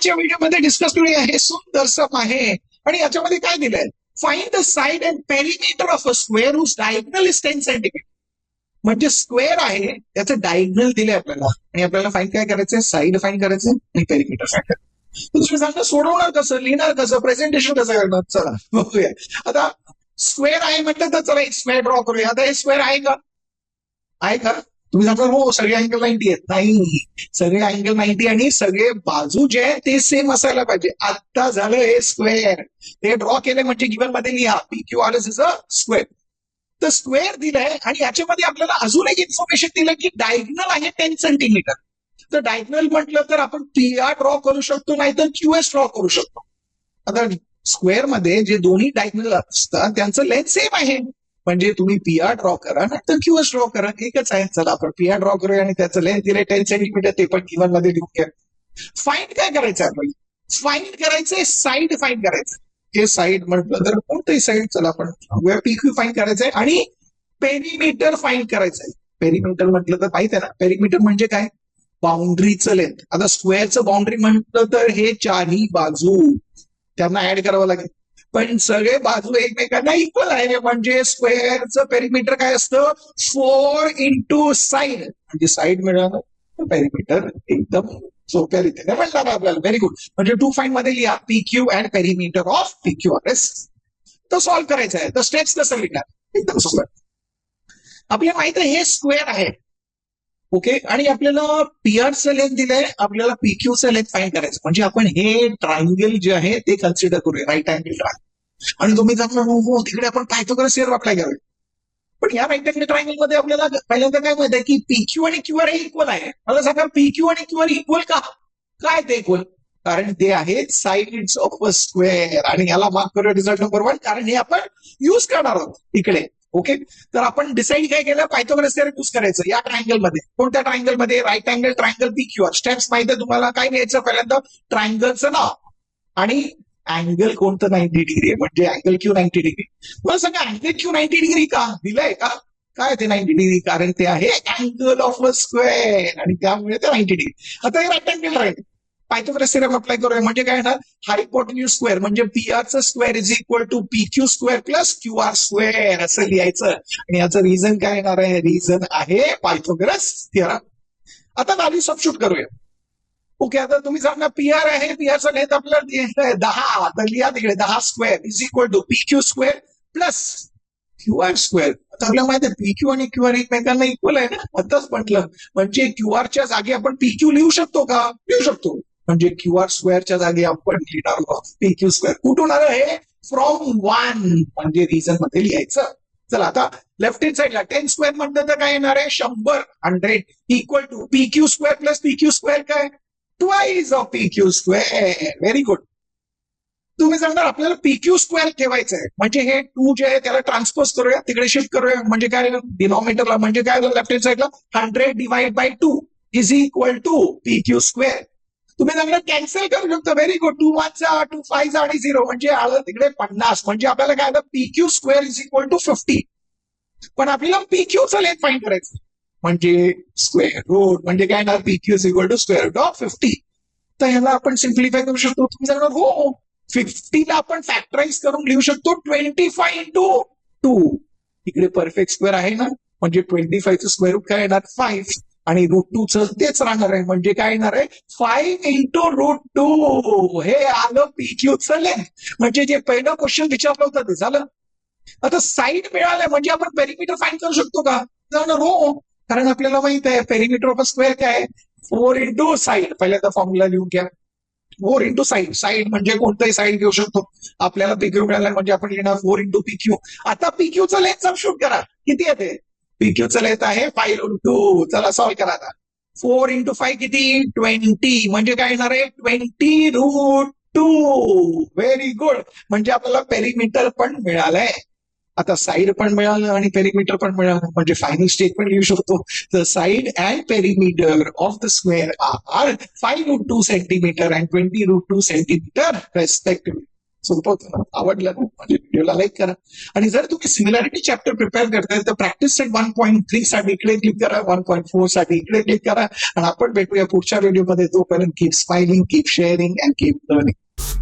आजच्या व्हिडिओमध्ये डिस्कस करूया हे सुंदरसं आहे. आणि याच्यामध्ये काय दिलंय? Find the side and perimeter of a square whose diagonal is ten centimetre म्हणजे स्क्वेअर आहे त्याचं डायगनल दिलंय आपल्याला. आणि आपल्याला फाईन काय करायचंय? साईड फाईन करायचंय आणि पेरिमीटर फाईन करायचं तुम्ही सांगा सोडवणार कसं? लिहिणार कसं? प्रेझेंटेशन कसं करणार? चला बघूया. आता स्क्वेअर आहे म्हटलं तर चला एक स्क्वेअर ड्रॉ करूया. आता हे स्क्वेअर आहे का? आहे का? तुम्ही सांगता हो सगळे अँगल नाईन्टी आहेत. नाही सगळे अँगल नाईन्टी आणि सगळे बाजू जे आहे ते सेम असायला पाहिजे. आता झालं हे स्क्वेअर ते ड्रॉ केले म्हणजे गिवनमध्ये लिहा. P Q R S is a square तर स्क्वेअर दिलंय आणि याच्यामध्ये आपल्याला अजून एक इन्फॉर्मेशन दिलं की डायग्नल आहे टेन सेंटीमीटर तर डायग्नल म्हटलं तर आपण पी आर ड्रॉ करू शकतो नाही तर क्यू एस ड्रॉ करू शकतो. आता स्क्वेअरमध्ये जे दोन्ही डायग्नल असतात त्यांचं लेंथ सेम आहे. म्हणजे तुम्ही पिया ड्रॉ करा नाहीतर तर एस ड्रॉ करा एकच आहे. चला आपण पिया ड्रॉ करूया आणि त्याचं लेंथ दिले टेन सेंटीमीटर ते पण किवनमध्ये लिहून घ्या. फाईंड काय करायचं आपल्याला फाईंड करायचंय साईड फाईंड करायचं. हे साईड म्हटलं तर कोणतंही साईड चला आपण पीक्यू फाईंड करायचंय आणि पेरिमीटर फाईंड करायचंय. पेरिमीटर म्हटलं तर माहीत आहे ना? पेरिमीटर म्हणजे काय? बाउंड्रीचं लेंथ आता स्क्वेअरचं बाउंड्री म्हटलं तर हे चारही बाजू. त्यांना ऍड करावं लागेल. पण सगळे बाजू एकमेकांना इक्वल आहे. म्हणजे स्क्वेअरचं पेरिमीटर काय असतं? फोर इंटू साईड म्हणजे साईड मिळालं पेरिमीटर एकदम सोप्या रीतीने मिळणार आपल्याला. व्हेरी गुड म्हणजे टू फाईन मध्ये लिहा. P Q and perimeter of P Q R S तर सॉल्व्ह करायचं आहे. तर स्टेप्स कसं लिहिणार एकदम सोपं. आपल्याला माहीत आहे हे स्क्वेअर आहे. ओके? आणि आपल्याला पीआर लेंथ दिलंय आपल्याला पीक्यू लेंथ फाईन करायचं. म्हणजे आपण हे ट्रायंगल जे आहे ते कन्सिडर करूया. राईट अँगल आणि तुम्ही सांगणार हो हो तिकडे आपण पायथोगरस शेअर वापराय घ्यावे पण या राईट अँगल ट्रायंगलमध्ये आपल्याला पहिल्यांदा काय माहिती आहे की पीक्यू आणि क्यूआर हे इक्वल आहे. मला सांगा पीक्यू आणि क्यूआर इक्वल का? काय ते इक्वल कारण ते आहेत साईड्स ऑफ अ स्क्वेअर आणि याला मार्क करूया रिझल्ट नंबर वन कारण हे आपण युज करणार आहोत. इकडे. ओके? तर आपण डिसाईड काय केलं? पायथोगरस थिअरम यूज करायचं. या ट्रायंगलमध्ये. कोणत्या ट्रायंगलमध्ये? Right angle triangle P Q R steps माहिती तुम्हाला? काय घ्यायचं पहिल्यांदा? ट्रायंगलचं नाव. आणि अँगल कोणतं नाईन्टी डिग्री आहे म्हणजे अँगल क्यू नाईन्टी डिग्री मला सांगा अँगल क्यू नाईन्टी डिग्री का? दिलंय का? काय ते नाईन्टी डिग्री कारण ते आहे अँगल ऑफ अ स्क्वेअर आणि त्यामुळे ते नाईन्टी डिग्री आता हे राईट अँगल राहील पायथोग्रस थिअरम अप्लाय करूया. म्हणजे काय ना हायपोटेन्यूज स्क्वेअर म्हणजे P आरचं square is equal to P Q square plus Q R square असं लिहायचं. आणि याचं रिझन काय येणार आहे? रिझन आहे पायथोग्रस थिअरम आता व्हॅल्यू सबशूट करूया. ओके आता तुम्ही सांगा पी आर आहे पी आरचं लिहित आपल्याला दहा. तर लिहा तिकडे दहा square is equal to P Q square plus Q R square आता आपल्याला माहिती आहे पी क्यू आणि क्यू आर एकमेकांना इक्वल आहे ना? आताच म्हटलं. म्हणजे क्यू आरच्या जागी आपण पी क्यू लिहू शकतो का? लिहू शकतो. म्हणजे क्यू आर स्क्वेअरच्या जागी आपण लिहिणार पी क्यू स्क्वेअर कुठून आलं हे? फ्रॉम वन म्हणजे रिझनमध्ये लिहायचं. चला आता लेफ्ट हँड साईडला टेन स्क्वेअर म्हणतं तर काय येणार आहे? शंभर hundred equal to P Q square plus P Q square काय? Twice of P Q square very good तुम्ही सांगणार आपल्याला पी क्यू स्क्वेअर ठेवायचं आहे म्हणजे हे टू जे आहे त्याला ट्रान्सपोज करूया. तिकडे शिफ्ट करूया. म्हणजे काय डिनॉमिनेटरला म्हणजे काय लेफ्ट हँड साईडला hundred divide by two is equal to P Q square तुम्ही सांगणार कॅन्सल करू शकतो. व्हेरी गुड टू वनचा टू फायचा आणि झिरो म्हणजे आलं तिकडे पन्नास. म्हणजे आपल्याला काय आलं P Q square is equal to fifty पण आपल्याला पी क्यूचं लेट फाईंड करायचं. म्हणजे स्क्वेअर रूट म्हणजे काय येणार? P Q is equal to square root of fifty तर ह्याला आपण सिम्प्लिफाय करू शकतो. तुम्ही सांगणार हो फिफ्टीला आपण फॅक्टराईज करून लिहू शकतो. ट्वेंटी फाय इंटू टू इकडे परफेक्ट स्क्वेअर आहे ना. म्हणजे ट्वेंटी फायचं स्क्वेअर रूट काय येणार? फाईव्ह आणि रूट टू च तेच राहणार आहे. म्हणजे काय येणार आहे? फाईव्ह इंटू रूट टू हे आलं पीक्यू चलेल म्हणजे जे पहिलं क्वेश्चन विचारलं होतं ते झालं. आता साईड मिळालंय म्हणजे आपण पेरिमीटर फाईन करू शकतो का? जाणार हो कारण आपल्याला माहीत आहे पेरिमीटर ऑफ स्क्वेअर काय फोर इंटू साईड पहिल्यांदा फॉर्म्युला लिहून घ्या. फोर इंटू साईड साईड म्हणजे कोणताही साईड घेऊ शकतो. आपल्याला पीक्यू मिळाला म्हणजे आपण लिहिणार फोर इंटू पीक्यू आता पीक्यूचं लेंथ शूट करा. किती येते? वीडियो चला येत आहे फाईव्ह इंटू चला सॉल्व्ह करा आता. फोर इंटू फाईव्ह किती? ट्वेंटी म्हणजे काय येणार आहे? Twenty root two very good म्हणजे आपल्याला पेरिमीटर पण मिळालंय. आता साईड पण मिळालं आणि पेरिमीटर पण मिळालं. म्हणजे फायनल स्टेटमेंट लिहू शकतो. The side and perimeter of the square are five root two centimetre and twenty root two centimetre respective सोपं आवडलं. माझ्या म्हणजे व्हिडिओला लाईक करा. आणि जर तुम्ही सिमिलॅरिटी चॅप्टर प्रिपेअर करताय तर practice set one point three साठी इकडे क्लिक करा वन पॉईंट फोरसाठी इकडे क्लिक करा. आणि आपण भेटूया पुढच्या व्हिडिओमध्ये तोपर्यंत keep smiling keep sharing and keep learning